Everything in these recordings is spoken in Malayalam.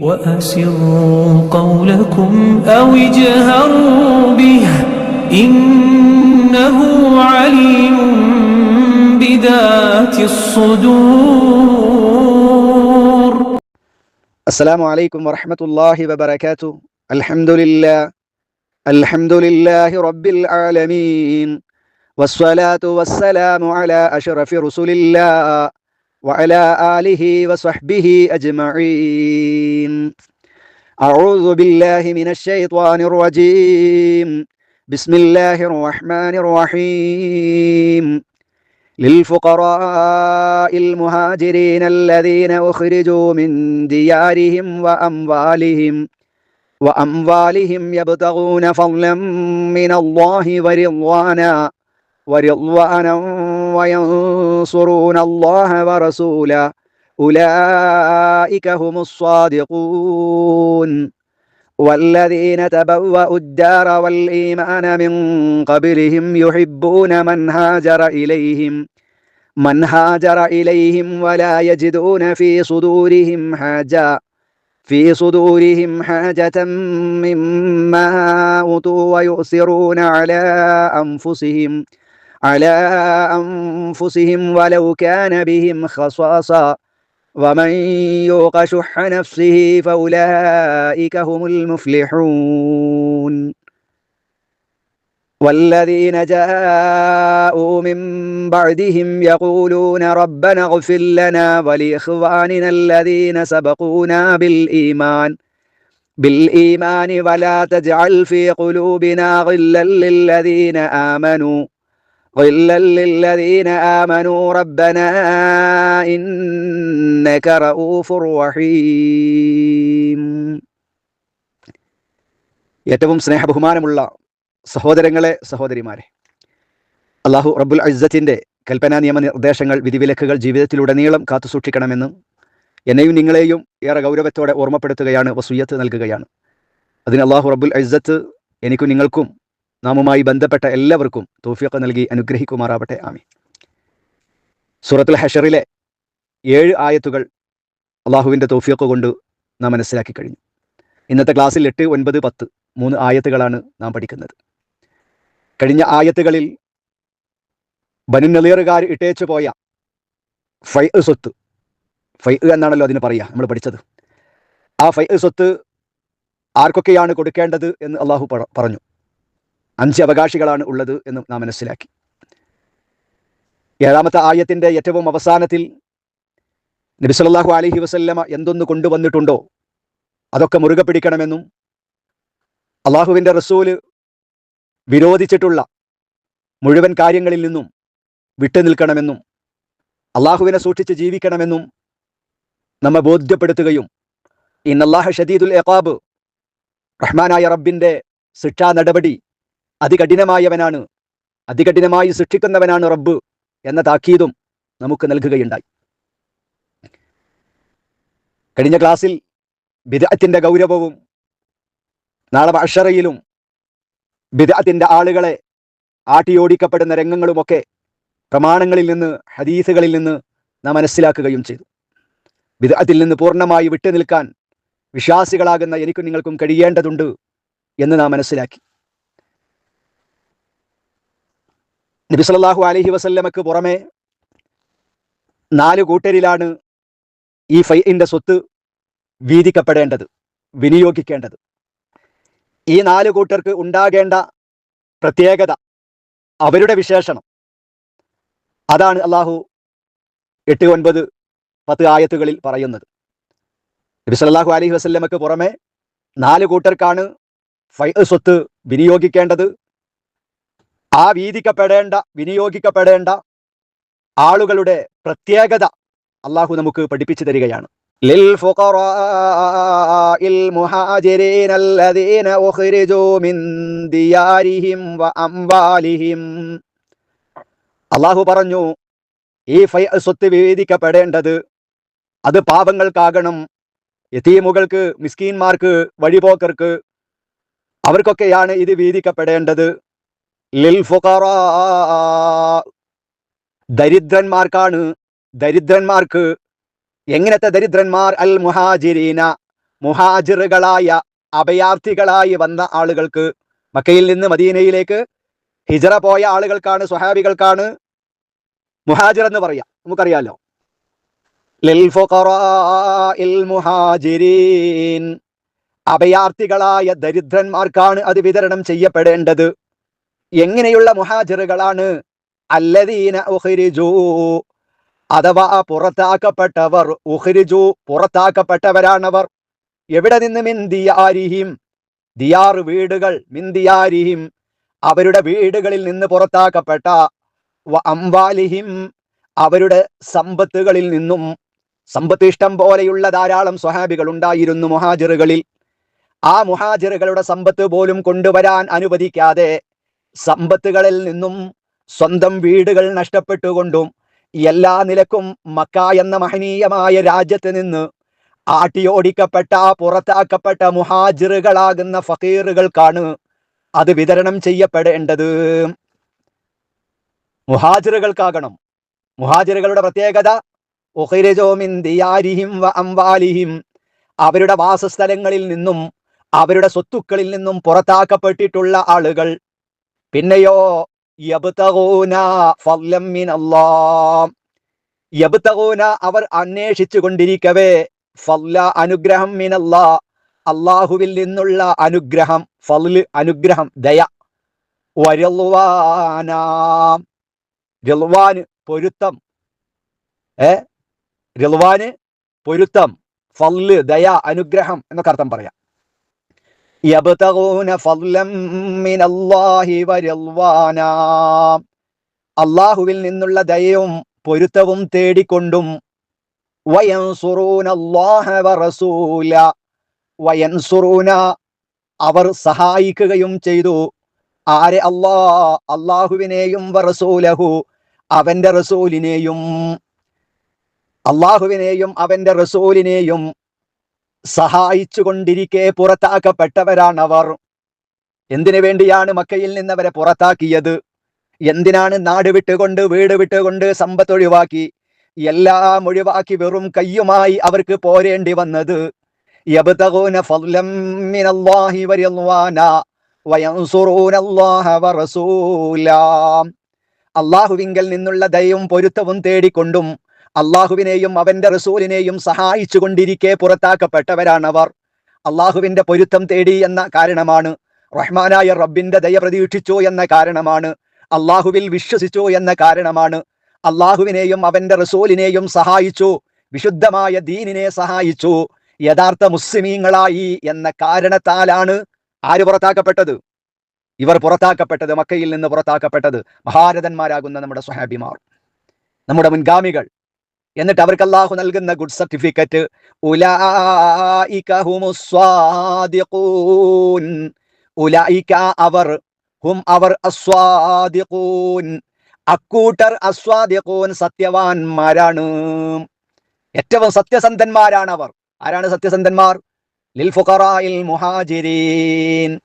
وأسروا قولكم أو اجهروا به إنه عليم بذات الصدور. السلام عليكم ورحمة الله وبركاته. الحمد لله الحمد لله رب العالمين والصلاة والسلام على أشرف رسل الله. وعلى آله وصحبه أجمعين. أعوذ بالله من الشيطان الرجيم. بسم الله الرحمن الرحيم. للفقراء المهاجرين الذين أخرجوا من ديارهم وأموالهم وأموالهم يبتغون فضلا من الله ورضوانا ورضوانا وينصرون الله ورسوله. أولئك هم الصادقون. والذين تبوأوا الدار والإيمان من قبلهم يحبون من هاجر إليهم. من هاجر إليهم ولا يجدون في صدورهم حاجة. في صدورهم حاجة مما أوتوا ويؤثرون على أنفسهم. على أنفسهم ولو كان بهم خصاصة. ومن يوق شح نفسه فأولئك هم المفلحون. والذين جاءوا من بعدهم يقولون ربنا اغفر لنا ولإخواننا الذين سبقونا بالإيمان. بالإيمان ولا تجعل في قلوبنا غلا للذين آمنوا. غلا للذين آمنوا ربنا إنك رؤوف رحيم ഏറ്റവും സ്നേഹബഹുമാനമുള്ള സഹോദരങ്ങളെ സഹോദരിമാരെ അള്ളാഹു റബ്ബുൽ അജ്സത്തിൻ്റെ കൽപ്പനാ നിയമ നിർദ്ദേശങ്ങൾ വിധിവിലക്കുകൾ ജീവിതത്തിലുടനീളം കാത്തു സൂക്ഷിക്കണമെന്നും എന്നെയും നിങ്ങളെയും ഏറെ ഗൗരവത്തോടെ ഓർമ്മപ്പെടുത്തുകയാണ് വസൂയത്ത് നൽകുകയാണ് അതിന് അള്ളാഹു റബ്ബുൽ അജ്സത്ത് എനിക്കും നിങ്ങൾക്കും നാമുമായി ബന്ധപ്പെട്ട എല്ലാവർക്കും തോഫിയൊക്കെ നൽകി അനുഗ്രഹിക്കുമാറാവട്ടെ. ആമി സൂറത്തുൽ ഹഷറിലെ ഏഴ് ആയത്തുകൾ അള്ളാഹുവിന്റെ തോഫിയൊക്കെ കൊണ്ട് നാം മനസ്സിലാക്കി കഴിഞ്ഞു. ഇന്നത്തെ ക്ലാസ്സിൽ എട്ട് ഒൻപത് പത്ത് മൂന്ന് ആയത്തുകളാണ് നാം പഠിക്കുന്നത്. കഴിഞ്ഞ ആയത്തുകളിൽ ബനുനളിയറുകാർ ഇട്ടേച്ചു പോയ ഫൈ സ്വത്ത് ഫൈ എന്നാണല്ലോ അതിന് പറയുക നമ്മൾ പഠിച്ചത്. ആ ഫൈ സ്വത്ത് ആർക്കൊക്കെയാണ് കൊടുക്കേണ്ടത് എന്ന് അള്ളാഹു പറഞ്ഞു. അഞ്ച് അവകാശികളാണ് ഉള്ളത് എന്ന് നാം മനസ്സിലാക്കി. ഏഴാമത്തെ ആയത്തിന്റെ ഏറ്റവും അവസാനത്തിൽ നബി സല്ലല്ലാഹു അലൈഹി വസല്ലമ എന്തൊന്ന് കൊണ്ടുവന്നിട്ടുണ്ടോ? അതൊക്കെ മുറുകെ പിടിക്കണമെന്നും അള്ളാഹുവിന്റെ റസൂൽ വിരോധിച്ചിട്ടുള്ള മുഴുവൻ കാര്യങ്ങളിൽ നിന്നും വിട്ടു നിൽക്കണമെന്നും അള്ളാഹുവിനെ സൂക്ഷിച്ച് ജീവിക്കണമെന്നും നമ്മെ ബോധ്യപ്പെടുത്തുകയും ഇന്നല്ലാഹ ഷദീദുൽ എഖാബ് റഹ്മാനായ റബ്ബിന്റെ ശിക്ഷാ നടപടി അതികഠിനമായവനാണ്. അതികഠിനമായി സൃഷ്ടിക്കുന്നവനാണ് റബ്ബ് എന്ന താക്കീതും നമുക്ക് നൽകുകയുണ്ടായി. കഴിഞ്ഞ ക്ലാസ്സിൽ ബിദഅത്തിന്റെ ഗൗരവവും നാളെ അഷറയിലും ബിദഅത്തിന്റെ ആളുകളെ ആട്ടിയോടിക്കപ്പെടുന്ന രംഗങ്ങളുമൊക്കെ പ്രമാണങ്ങളിൽ നിന്ന് ഹദീസുകളിൽ നിന്ന് നാം മനസ്സിലാക്കുകയും ചെയ്തു. ബിദഅത്തിൽ നിന്ന് പൂർണമായി വിട്ടുനിൽക്കാൻ വിശ്വാസികളാകുന്ന എനിക്കും നിങ്ങൾക്കും കഴിയേണ്ടതുണ്ട് എന്ന് നാം മനസ്സിലാക്കി. നബി അലഹി വസല്ലമക്ക് പുറമെ നാല് കൂട്ടരിലാണ് ഈ ഫൈഇന്റെ സ്വത്ത് വീതിക്കപ്പെടേണ്ടത് വിനിയോഗിക്കേണ്ടത്. ഈ നാല് കൂട്ടർക്ക് ഉണ്ടാകേണ്ട പ്രത്യേകത അവരുടെ വിശേഷണം. അതാണ് അള്ളാഹു എട്ട് ഒൻപത് പത്ത് ആയത്തുകളിൽ പറയുന്നത്. നബി അലഹി അലൈഹി വസല്ലമക്ക് പുറമെ നാല് കൂട്ടർക്കാണ് സ്വത്ത് വിനിയോഗിക്കേണ്ടത് ആ വീതിക്കപ്പെടേണ്ട വിനിയോഗിക്കപ്പെടേണ്ട ആളുകളുടെ പ്രത്യേകത അള്ളാഹു നമുക്ക് പഠിപ്പിച്ചു തരികയാണ് للفقراء المهاجرين الذين أخرجوا من ديارهم وأموالهم അള്ളാഹു പറഞ്ഞു ഈ ഫൈ സ്വത്ത് വിവേദിക്കപ്പെടേണ്ടത് അത് പാപങ്ങൾക്കാകണം യതീമുകൾക്ക് മിസ്കീന്മാർക്ക് വഴിപോക്കർക്ക് അവർക്കൊക്കെയാണ് ഇത് വീതിക്കപ്പെടേണ്ടത് ലിൽ ഫുഖറാ ദരിദ്രന്മാർക്കാണ് ദരിദ്രന്മാർക്ക് എങ്ങനത്തെ ദരിദ്രന്മാർ? അൽ മുഹാജിരീന മുഹാജിറുകളായ അഭയാർത്ഥികളായി വന്ന ആളുകൾക്ക് മക്കയിൽ നിന്ന് മദീനയിലേക്ക് ഹിജറ പോയ ആളുകൾക്കാണ് സ്വഹാബികൾക്കാണ് മുഹാജിർ എന്ന് പറയാം. നമുക്കറിയാലോ. അഭയാർത്ഥികളായ ദരിദ്രന്മാർക്കാണ് അത് വിതരണം ചെയ്യപ്പെടേണ്ടത്. എങ്ങനെയുള്ള മുഹാജിറുകളാണ്? അല്ലദീന ഉഹരിജു അഥവാ പുറത്താക്കപ്പെട്ടവർ ഉഹരിജു പുറത്താക്കപ്പെട്ടവരാണവർ. എവിടെ നിന്ന് മിന്തിയാരിഹിം ദിയാർ വീടുകൾ മിന്തിയാരിഹിം അവരുടെ വീടുകളിൽ നിന്ന് പുറത്താക്കപ്പെട്ട അംവാലിഹിം. അവരുടെ സമ്പത്തുകളിൽ നിന്നും സമ്പത്ത് ഇഷ്ടം പോലെയുള്ള ധാരാളം സ്വഹാബികൾ ഉണ്ടായിരുന്നു മുഹാജിറുകളിൽ. ആ മുഹാജിറുകളുടെ സമ്പത്ത് പോലും കൊണ്ടുവരാൻ അനുവദിക്കാതെ സമ്പത്തുകളിൽ നിന്നും സ്വന്തം വീടുകൾ നഷ്ടപ്പെട്ടുകൊണ്ടും എല്ലാ നിലക്കും മക്ക എന്ന മഹനീയമായ രാജ്യത്ത് നിന്ന് ആട്ടിയോടിക്കപ്പെട്ട പുറത്താക്കപ്പെട്ട മുഹാജിറുകളാകുന്ന ഫക്കീറുകൾക്കാണ് അത് വിതരണം ചെയ്യപ്പെടേണ്ടത്. മുഹാജിറുകൾക്കാകണം. മുഹാജിറുകളുടെ പ്രത്യേകത അംവാലിഹിം. അവരുടെ വാസസ്ഥലങ്ങളിൽ നിന്നും അവരുടെ സ്വത്തുക്കളിൽ നിന്നും പുറത്താക്കപ്പെട്ടിട്ടുള്ള ആളുകൾ പിന്നെയോ യബ്തഗൂന അവർ അന്വേഷിച്ചു കൊണ്ടിരിക്കവേ ഫല്ല അനുഗ്രഹം മിനല്ലാ അള്ളാഹുവിൽ നിന്നുള്ള അനുഗ്രഹം ഫൽ അനുഗ്രഹം ദയ. വരൽവാനാം. പൊരുത്തം. ഏ? റിൽവാന് പൊരുത്തം ഫൽ ദയ അനുഗ്രഹം എന്നൊക്കെ അർത്ഥം പറയാം. അള്ളാഹുവിൽ നിന്നുള്ള ദയവും പൊരുത്തവും തേടിക്കൊണ്ടും വയൻസുറൂന അല്ലാഹ വറസൂല. അവർ സഹായിക്കുകയും ചെയ്തു. ആരെ അല്ലാ അള്ളാഹുവിനെയും വറസൂലഹു അവന്റെ റസൂലിനെയും. അള്ളാഹുവിനെയും അവന്റെ റസൂലിനെയും സഹായിച്ചു കൊണ്ടിരിക്കെ പുറത്താക്കപ്പെട്ടവരാണവർ. എന്തിനു വേണ്ടിയാണ് മക്കയിൽ നിന്ന് അവരെ പുറത്താക്കിയത്? എന്തിനാണ് നാട് വിട്ടുകൊണ്ട് വീട് വിട്ടുകൊണ്ട് സമ്പത്ത് ഒഴിവാക്കി? എല്ലാം ഒഴിവാക്കി വെറും കയ്യുമായി അവർക്ക് പോരേണ്ടി വന്നത്. അള്ളാഹുവിങ്കൽ നിന്നുള്ള ദയവും പൊരുത്തവും തേടിക്കൊണ്ടും അള്ളാഹുവിനെയും അവന്റെ റസൂലിനെയും സഹായിച്ചു കൊണ്ടിരിക്കെ പുറത്താക്കപ്പെട്ടവരാണവർ അള്ളാഹുവിന്റെ പൊരുത്തം തേടി എന്ന കാരണമാണ് റഹ്മാനായ റബ്ബിന്റെ ദയ പ്രതീക്ഷിച്ചു എന്ന കാരണമാണ് അള്ളാഹുവിൽ വിശ്വസിച്ചു എന്ന കാരണമാണ്. അള്ളാഹുവിനെയും അവന്റെ റസൂലിനെയും സഹായിച്ചു വിശുദ്ധമായ ദീനിനെ സഹായിച്ചു യഥാർത്ഥ മുസ്ലിമീങ്ങളായി എന്ന കാരണത്താലാണ് ആര് പുറത്താക്കപ്പെട്ടത്? ഇവർ പുറത്താക്കപ്പെട്ടത് മക്കയിൽ നിന്ന് പുറത്താക്കപ്പെട്ടത് മഹാരഥന്മാരാകുന്ന നമ്മുടെ സ്വഹാബിമാർ. നമ്മുടെ മുൻഗാമികൾ. എന്നിട്ട് അവർക്ക് അള്ളാഹു നൽകുന്ന ഗുഡ് സർട്ടിഫിക്കറ്റ് അവർ ഹും അവർ അസ്വാദിഖൂൻ അക്കൂട്ടർ അസ്വാദിഖൂൻ സത്യവാൻമാരാണ്. ഏറ്റവും സത്യസന്ധന്മാരാണ് അവർ ആരാണ് സത്യസന്ധന്മാർ? ലിൽ ഫുഖറായിൽ മുഹാജിരീൻ.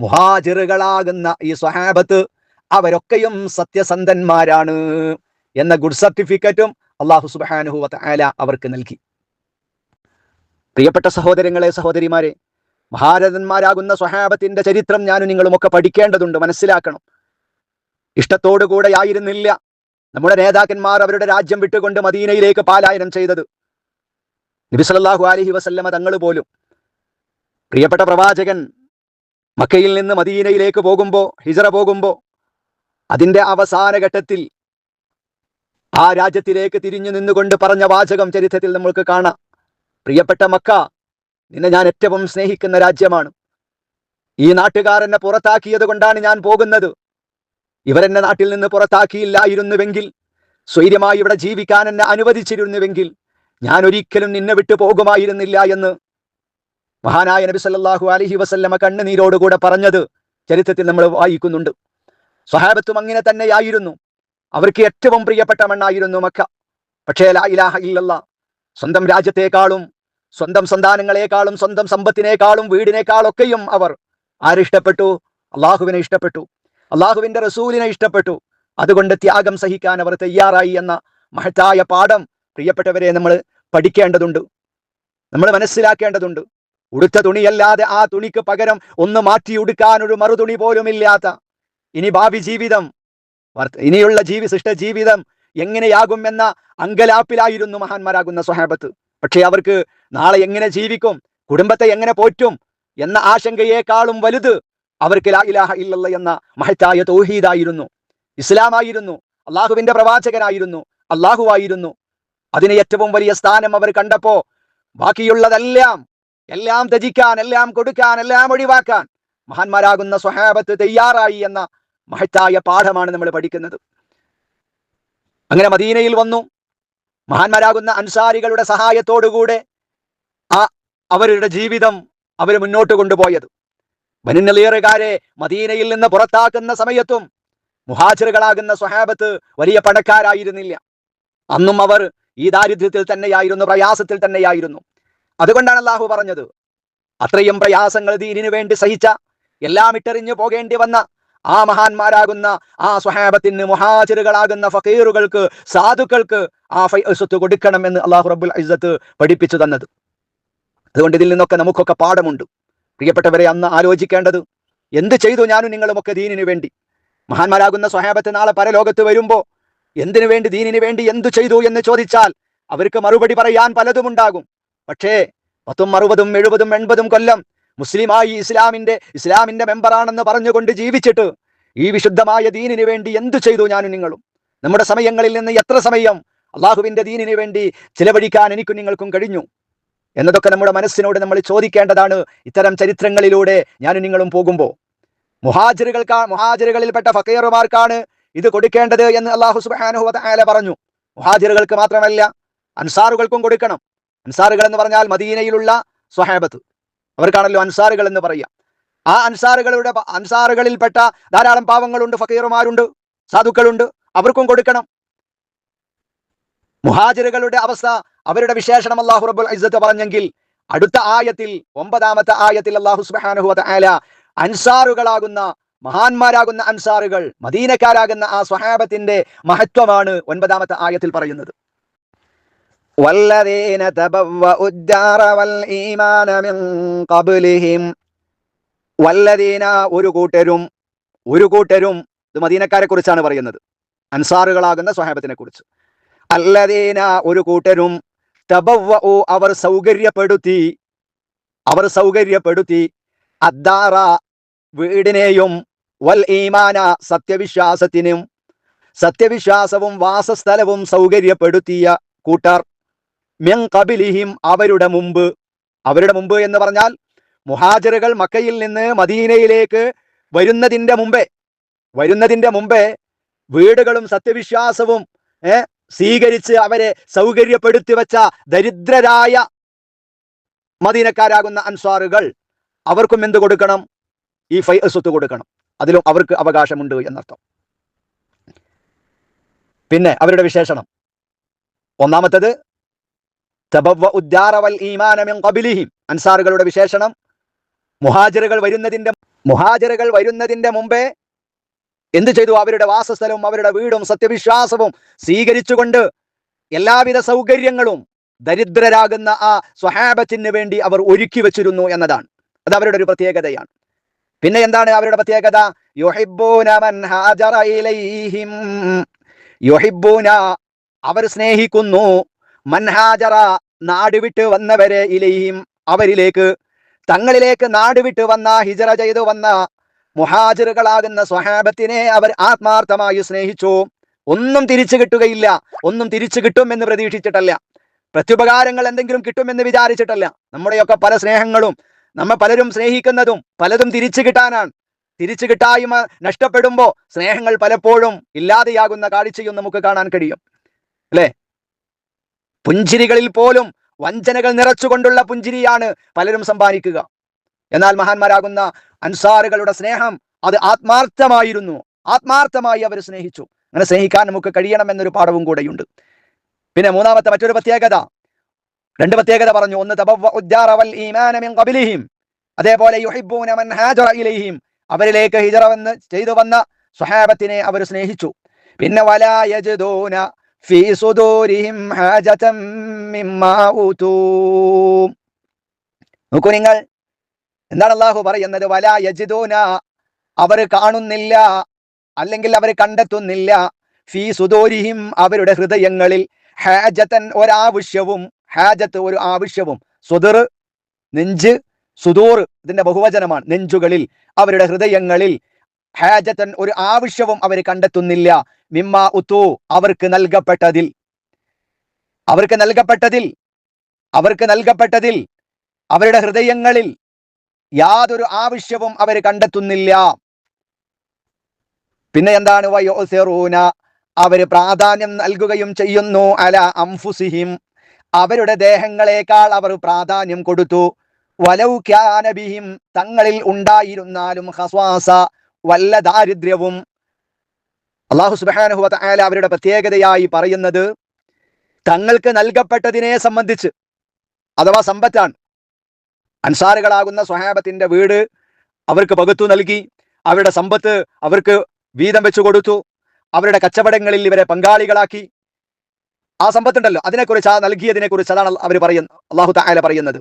മുഹാജിറുകളാകുന്ന ഈ സ്വഹാബത്ത് അവരൊക്കെയും സത്യസന്ധന്മാരാണ്. എന്ന ഗുഡ് സർട്ടിഫിക്കറ്റും അള്ളാഹു സുബാനുഹു വല അവർക്ക് നൽകി. പ്രിയപ്പെട്ട സഹോദരങ്ങളെ സഹോദരിമാരെ മഹാരഥന്മാരാകുന്ന സ്വഹാബത്തിന്റെ ചരിത്രം ഞാനും നിങ്ങളുമൊക്കെ പഠിക്കേണ്ടതുണ്ട് മനസ്സിലാക്കണം. ഇഷ്ടത്തോടുകൂടെ ആയിരുന്നില്ല നമ്മുടെ നേതാക്കന്മാർ അവരുടെ രാജ്യം വിട്ടുകൊണ്ട് മദീനയിലേക്ക് പാലായനം ചെയ്തത്. നബിസലല്ലാഹു അലഹി വസല്ലമ തങ്ങൾ പോലും. പ്രിയപ്പെട്ട പ്രവാചകൻ മക്കയിൽ നിന്ന് മദീനയിലേക്ക് പോകുമ്പോൾ ഹിജറ പോകുമ്പോൾ അതിന്റെ അവസാന ഘട്ടത്തിൽ ആ രാജ്യത്തിലേക്ക് തിരിഞ്ഞു നിന്നുകൊണ്ട് പറഞ്ഞ വാചകം ചരിത്രത്തിൽ നമ്മൾക്ക് കാണാം. പ്രിയപ്പെട്ട മക്ക നിന്നെ ഞാൻ ഏറ്റവും സ്നേഹിക്കുന്ന രാജ്യമാണ്. ഈ നാട്ടുകാരനെ പുറത്താക്കിയത് കൊണ്ടാണ് ഞാൻ പോകുന്നത്. ഇവരെന്നെ നാട്ടിൽ നിന്ന് പുറത്താക്കിയില്ലായിരുന്നുവെങ്കിൽ സ്വൈര്യമായി ഇവിടെ ജീവിക്കാൻ എന്നെ അനുവദിച്ചിരുന്നുവെങ്കിൽ ഞാൻ ഒരിക്കലും നിന്നെ വിട്ടു പോകുമായിരുന്നില്ല എന്ന് മഹാനായ നബി സല്ലാഹു അലഹി വസല്ലമ കണ്ണുനീരോടുകൂടെ പറഞ്ഞത് ചരിത്രത്തിൽ നമ്മൾ വായിക്കുന്നുണ്ട്. സ്വഹാബത്തും അങ്ങനെ തന്നെയായിരുന്നു. അവർക്ക് ഏറ്റവും പ്രിയപ്പെട്ട മണ്ണായിരുന്നു മക്ക. പക്ഷേ ലാ ഇലാഹ ഇല്ലല്ല. സ്വന്തം രാജ്യത്തെക്കാളും സ്വന്തം സന്താനങ്ങളെക്കാളും സ്വന്തം സമ്പത്തിനേക്കാളും വീടിനേക്കാളൊക്കെയും അവർ ആരിഷ്ടപ്പെട്ടു അള്ളാഹുവിനെ ഇഷ്ടപ്പെട്ടു. അള്ളാഹുവിന്റെ റസൂലിനെ ഇഷ്ടപ്പെട്ടു. അതുകൊണ്ട് ത്യാഗം സഹിക്കാൻ അവർ തയ്യാറായി എന്ന മഹത്തായ പാഠം പ്രിയപ്പെട്ടവരെ നമ്മൾ പഠിക്കേണ്ടതുണ്ട്. നമ്മൾ മനസ്സിലാക്കേണ്ടതുണ്ട്. ഉടുത്ത തുണിയല്ലാതെ ആ തുണിക്ക് പകരം ഒന്ന് മാറ്റി ഉടുക്കാൻ ഒരു മറുതുണി പോലും ഇല്ലാത്ത ഇനി ഭാവി ജീവിതം ഇനിയുള്ള ജീവി സൃഷ്ട ജീവിതം എങ്ങനെയാകും എന്ന അങ്കലാപ്പിലായിരുന്നു മഹാന്മാരാകുന്ന സ്വഹാബത്ത്. പക്ഷേ അവർക്ക് നാളെ എങ്ങനെ ജീവിക്കും കുടുംബത്തെ എങ്ങനെ പോറ്റും എന്ന ആശങ്കയേക്കാളും വലുത് അവർക്ക് ലാ ഇലാഹ ഇല്ലല്ല എന്ന മഹത്തായ തൗഹീദായിരുന്നു. ഇസ്ലാമായിരുന്നു അള്ളാഹുവിന്റെ പ്രവാചകനായിരുന്നു അള്ളാഹുവായിരുന്നു അതിന് ഏറ്റവും വലിയ സ്ഥാനം അവർ കണ്ടപ്പോ ബാക്കിയുള്ളതെല്ലാം എല്ലാം ത്യജിക്കാൻ എല്ലാം കൊടുക്കാൻ എല്ലാം ഒഴിവാക്കാൻ മഹാന്മാരാകുന്ന സ്വഹാബത്ത് തയ്യാറായി എന്ന മഹത്തായ പാഠമാണ് നമ്മൾ പഠിക്കുന്നത്. അങ്ങനെ മദീനയിൽ വന്നു. മഹാന്മാരാകുന്ന അൻസാരികളുടെ സഹായത്തോടുകൂടെ ആ അവരുടെ ജീവിതം അവർ മുന്നോട്ട് കൊണ്ടുപോയത്. ബനുനലിയറുകാരെ മദീനയിൽ നിന്ന് പുറത്താക്കുന്ന സമയത്തും മുഹാജിറുകളാകുന്ന സ്വഹാബത്ത് വലിയ പണക്കാരായിരുന്നില്ല. അന്നും അവർ ഈ ദാരിദ്ര്യത്തിൽ തന്നെയായിരുന്നു പ്രയാസത്തിൽ തന്നെയായിരുന്നു. അതുകൊണ്ടാണ് അള്ളാഹു പറഞ്ഞത് അത്രയും പ്രയാസങ്ങൾ ദീനിനു വേണ്ടി സഹിച്ച എല്ലാം ഇട്ടെറിഞ്ഞു പോകേണ്ടി വന്ന ആ മഹാന്മാരാകുന്ന ആ സ്വഹാബത്തിന് മുഹാജിറുകളാകുന്ന ഫക്കീറുകൾക്ക് സാധുക്കൾക്ക് ആ ഫൈസത്ത് കൊടുക്കണം എന്ന് അള്ളാഹു റബ്ബുൽ ഇസ്സത്ത് പഠിപ്പിച്ചു തന്നത്. അതുകൊണ്ട് ഇതിൽ നിന്നൊക്കെ നമുക്കൊക്കെ പാഠമുണ്ട്. പ്രിയപ്പെട്ടവരെ അന്ന് ആലോചിക്കേണ്ടത് എന്ത് ചെയ്തു ഞാനും നിങ്ങളുമൊക്കെ ദീനിനു വേണ്ടി? മഹാന്മാരാകുന്ന സ്വഹാബത്ത് നാളെ പരലോകത്ത് വരുമ്പോൾ എന്തിനു വേണ്ടി ദീനിനു വേണ്ടി എന്തു ചെയ്തു എന്ന് ചോദിച്ചാൽ അവർക്ക് മറുപടി പറയാൻ പലതും ഉണ്ടാകും പക്ഷേ പത്തും അറുപതും എഴുപതും എൺപതും കൊല്ലം മുസ്ലിമായി ഇസ്ലാമിന്റെ ഇസ്ലാമിന്റെ മെമ്പറാണെന്ന് പറഞ്ഞുകൊണ്ട് ജീവിച്ചിട്ട് ഈ വിശുദ്ധമായ ദീനിനു വേണ്ടി എന്തു ചെയ്തു ഞാനും നിങ്ങളും? നമ്മുടെ സമയങ്ങളിൽ നിന്ന് എത്ര സമയം അള്ളാഹുവിന്റെ ദീനിനു വേണ്ടി ചിലവഴിക്കാൻ എനിക്കും നിങ്ങൾക്കും കഴിഞ്ഞു? എന്നതൊക്കെ നമ്മുടെ മനസ്സിനോട് നമ്മൾ ചോദിക്കേണ്ടതാണ് ഇത്തരം ചരിത്രങ്ങളിലൂടെ ഞാനും നിങ്ങളും പോകുമ്പോൾ. മുഹാജിറുകൾക്കാ മുഹാജിറുകളിൽപ്പെട്ട ഫക്കീറുമാർക്കാണ് ഇത് കൊടുക്കേണ്ടത് എന്ന് അള്ളാഹു തആല പറഞ്ഞു. മുഹാജിറുകൾക്ക് മാത്രമല്ല അൻസാറുകൾക്കും കൊടുക്കണം. അൻസാറുകൾ എന്ന് പറഞ്ഞാൽ മദീനയിലുള്ള സ്വഹാബത്ത്. അവർക്കാണല്ലോ അൻസാറുകൾ എന്ന് പറയുക. ആ അൻസാറുകളുടെ അൻസാറുകളിൽപ്പെട്ട ധാരാളം പാവങ്ങളുണ്ട് ഫക്കീറുമാരുണ്ട് സാധുക്കളുണ്ട്. അവർക്കും കൊടുക്കണം. മുഹാജിറുകളുടെ അവസ്ഥ അവരുടെ വിശേഷണം അള്ളാഹു റബുൽ ഇസ്സത്ത് പറഞ്ഞെങ്കിൽ അടുത്ത ആയത്തിൽ ഒമ്പതാമത്തെ ആയത്തിൽ അള്ളാഹു സുബ്ഹാനഹു ആല അൻസാറുകളാകുന്ന മഹാന്മാരാകുന്ന അൻസാറുകൾ മദീനക്കാരാകുന്ന ആ സ്വഹാബത്തിന്റെ മഹത്വമാണ് ഒൻപതാമത്തെ ആയത്തിൽ പറയുന്നത്. والذين تبوأوا الدار والإيمان من قبلهم വല്ലദീന ഒരു കൂട്ടരും ഒരു കൂട്ടരും ഇത് മദീനക്കാരെ കുറിച്ചാണ് പറയുന്നത് അൻസാറുകളാകുന്ന സ്വഹാബത്തിനെ കുറിച്ച് അല്ലദീന ഒരു കൂട്ടരും തബവ്വഉ അവർ സൗകര്യപ്പെടുത്തി അവർ സൗകര്യപ്പെടുത്തി അദ്ദാറ വീടിനെയും വൽ ഈമാന സത്യവിശ്വാസത്തിനും സത്യവിശ്വാസവും വാസസ്ഥലവും സൗകര്യപ്പെടുത്തിയ കൂട്ടർ കബിലിഹിം അവരുടെ മുമ്പ്. അവരുടെ മുമ്പ് എന്ന് പറഞ്ഞാൽ മുഹാജിറുകൾ മക്കയിൽ നിന്ന് മദീനയിലേക്ക് വരുന്നതിന്റെ മുമ്പേ. വരുന്നതിന്റെ മുമ്പേ വീടുകളും സത്യവിശ്വാസവും സ്വീകരിച്ച് അവരെ സൗകര്യപ്പെടുത്തി വെച്ച ദരിദ്രരായ മദീനക്കാരാകുന്ന അൻസ്വാറുകൾ അവർക്കും എന്ത് കൊടുക്കണം? ഈ ഫൈ സ്വത്ത് കൊടുക്കണം. അതിലും അവർക്ക് അവകാശമുണ്ട് എന്നർത്ഥം. പിന്നെ അവരുടെ വിശേഷണം. ഒന്നാമത്തത് തബവ്വ ഉദ്ദാറ വൽ ഈമാന മിൻ ഖബിലിഹിം അൻസാറുകളുടെ വിശേഷണം. മുഹാജിറുകൾ വരുന്നതിന്റെ മുഹാജിറുകൾ വരുന്നതിന്റെ മുമ്പേ എന്ത് ചെയ്തു? അവരുടെ വാസസ്ഥലവും അവരുടെ വീടും സത്യവിശ്വാസവും സ്വീകരിച്ചുകൊണ്ട് എല്ലാവിധ സൗകര്യങ്ങളും ദരിദ്രരാകുന്ന ആ സ്വഹാബത്തിന് വേണ്ടി അവർ ഒരുക്കി വെച്ചിരുന്നു എന്നതാണ്. അത് അവരുടെ ഒരു പ്രത്യേകതയാണ്. പിന്നെ എന്താണ് അവരുടെ പ്രത്യേകത? അവർ സ്നേഹിക്കുന്നു. മൻഹാജറ നാടുവിട്ട് വന്നവരെ ഇലയും അവരിലേക്ക് തങ്ങളിലേക്ക് നാടുവിട്ട് വന്ന ഹിജറ ചെയ്തു വന്ന മുഹാജിറുകളാകുന്ന സ്വഹാബത്തിനെ അവർ ആത്മാർത്ഥമായി സ്നേഹിച്ചു. ഒന്നും തിരിച്ചു കിട്ടുകയില്ല. ഒന്നും തിരിച്ചു കിട്ടും എന്ന് പ്രതീക്ഷിച്ചിട്ടല്ല. പ്രത്യുപകാരങ്ങൾ എന്തെങ്കിലും കിട്ടുമെന്ന് വിചാരിച്ചിട്ടല്ല. നമ്മുടെയൊക്കെ പല സ്നേഹങ്ങളും നമ്മെ പലരും സ്നേഹിക്കുന്നതും പലതും തിരിച്ചു കിട്ടാനാണ്. തിരിച്ചു കിട്ടായ്മ നഷ്ടപ്പെടുമ്പോൾ സ്നേഹങ്ങൾ പലപ്പോഴും ഇല്ലാതെയാകുന്ന കാഴ്ചയും നമുക്ക് കാണാൻ കഴിയും. അല്ലേ? പുഞ്ചിരികളിൽ പോലും വഞ്ചനകൾ നിറച്ചുകൊണ്ടുള്ള പുഞ്ചിരിയാണ് പലരും സമ്പാദിക്കുക. എന്നാൽ മഹാന്മാരാകുന്ന അൻസാറുകളുടെ സ്നേഹം അത് ആത്മാർത്ഥമായിരുന്നു. ആത്മാർത്ഥമായി അവർ സ്നേഹിച്ചു. അങ്ങനെ സ്നേഹിക്കാൻ നമുക്ക് കഴിയണം എന്നൊരു പാഠവും കൂടെയുണ്ട്. പിന്നെ മൂന്നാമത്തെ മറ്റൊരു പ്രത്യേകത. രണ്ട് പ്രത്യേകത പറഞ്ഞു. ഒന്ന് അതേപോലെ അവരിലേക്ക് ഹിജറ വന്ന് ചെയ്തു വന്ന സ്വഹാബത്തിനെ അവർ സ്നേഹിച്ചു. പിന്നെ വലാ ഫീ സുദൂരിഹിം ഹാജതം മിമ്മാ ഊതൂ. നോക്കൂ നിങ്ങൾ എന്താണ് അള്ളാഹു പറയുന്നത്? വല യജിദൂന അവർ കാണുന്നില്ല അല്ലെങ്കിൽ അവർ കണ്ടെത്തുന്നില്ല. ഫീ സുദൂരിഹിം അവരുടെ ഹൃദയങ്ങളിൽ ഹാജത്തൻ ഒരാവശ്യവും ഹാജത്ത് ഒരു ആവശ്യവും. സുദർ നെഞ്ച് സുദൂർ ഇതിന്റെ ബഹുവചനമാണ്. നെഞ്ചുകളിൽ അവരുടെ ഹൃദയങ്ങളിൽ ഹാജത്തൻ ഒരു ആവശ്യവും അവർ കണ്ടെത്തുന്നില്ല. മിമ്മ ഉത്തു അവർക്ക് നൽകപ്പെട്ടതിൽ. അവർക്ക് നൽകപ്പെട്ടതിൽ. അവർക്ക് നൽകപ്പെട്ടതിൽ. അവരുടെ ഹൃദയങ്ങളിൽ യാതൊരു ആവശ്യവും അവർ കണ്ടെത്തുന്നില്ല. പിന്നെ എന്താണ്? വയോസെറൂന അവർ പ്രാധാന്യം നൽകുകയും ചെയ്യുന്നു. അല അംഫുസിഹിം. അവരുടെ ദേഹങ്ങളെക്കാൾ അവർ പ്രാധാന്യം കൊടുത്തു. വലൗ ക്യാനബിഹിം തങ്ങളിൽ ഉണ്ടായിരുന്നാലും ഹസ്വാസ വല്ല ദാരിദ്ര്യവും അള്ളാഹു സുബാനുഹു ആല അവരുടെ പ്രത്യേകതയായി പറയുന്നത് തങ്ങൾക്ക് നൽകപ്പെട്ടതിനെ സംബന്ധിച്ച് അഥവാ സമ്പത്താണ്. അൻസാറുകളാകുന്ന സ്വഹാബത്തിന്റെ വീട് അവർക്ക് പകുത്തു നൽകി അവരുടെ സമ്പത്ത് അവർക്ക് വീതം വെച്ചു കൊടുത്തു അവരുടെ കച്ചവടങ്ങളിൽ ഇവരെ പങ്കാളികളാക്കി. ആ സമ്പത്തുണ്ടല്ലോ അതിനെക്കുറിച്ച് ആ നൽകിയതിനെ കുറിച്ച് അതാണ് അവർ പറയുന്നത് അള്ളാഹു താല പറയുന്നത്.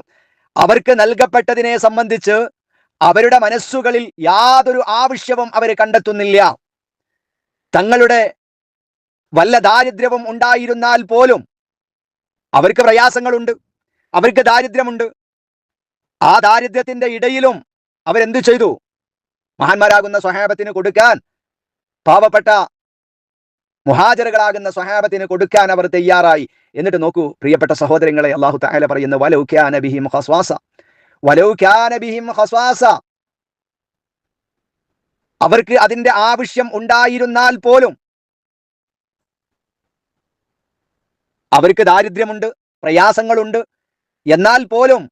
അവർക്ക് നൽകപ്പെട്ടതിനെ സംബന്ധിച്ച് അവരുടെ മനസ്സുകളിൽ യാതൊരു ആവശ്യവും അവർ കണ്ടെത്തുന്നില്ല. തങ്ങളുടെ വല്ല ദാരിദ്ര്യവും ഉണ്ടായിരുന്നാൽ പോലും അവർക്ക് പ്രയാസങ്ങളുണ്ട് അവർക്ക് ദാരിദ്ര്യമുണ്ട്. ആ ദാരിദ്ര്യത്തിന്റെ ഇടയിലും അവരെന്തു ചെയ്തു? മഹാന്മാരാകുന്ന സ്വഹാബത്തിന് കൊടുക്കാൻ പാവപ്പെട്ട മുഹാജറുകളാകുന്ന സ്വഹാബത്തിന് കൊടുക്കാൻ അവർ തയ്യാറായി. എന്നിട്ട് നോക്കൂ പ്രിയപ്പെട്ട സഹോദരങ്ങളെ അള്ളാഹു താല പറയുന്ന വലൗക്യാനബിഹിം ഹസ്വാസ വലൗക്യാനബിഹിം ഹസ്വാസ അവർക്ക് അതിന്റെ ആവശ്യം ഉണ്ടായിരുന്നാൽ പോലും അവർക്ക് ദാരിദ്ര്യമുണ്ട് പ്രയാസങ്ങളുണ്ട്. എന്നാൽ പോലും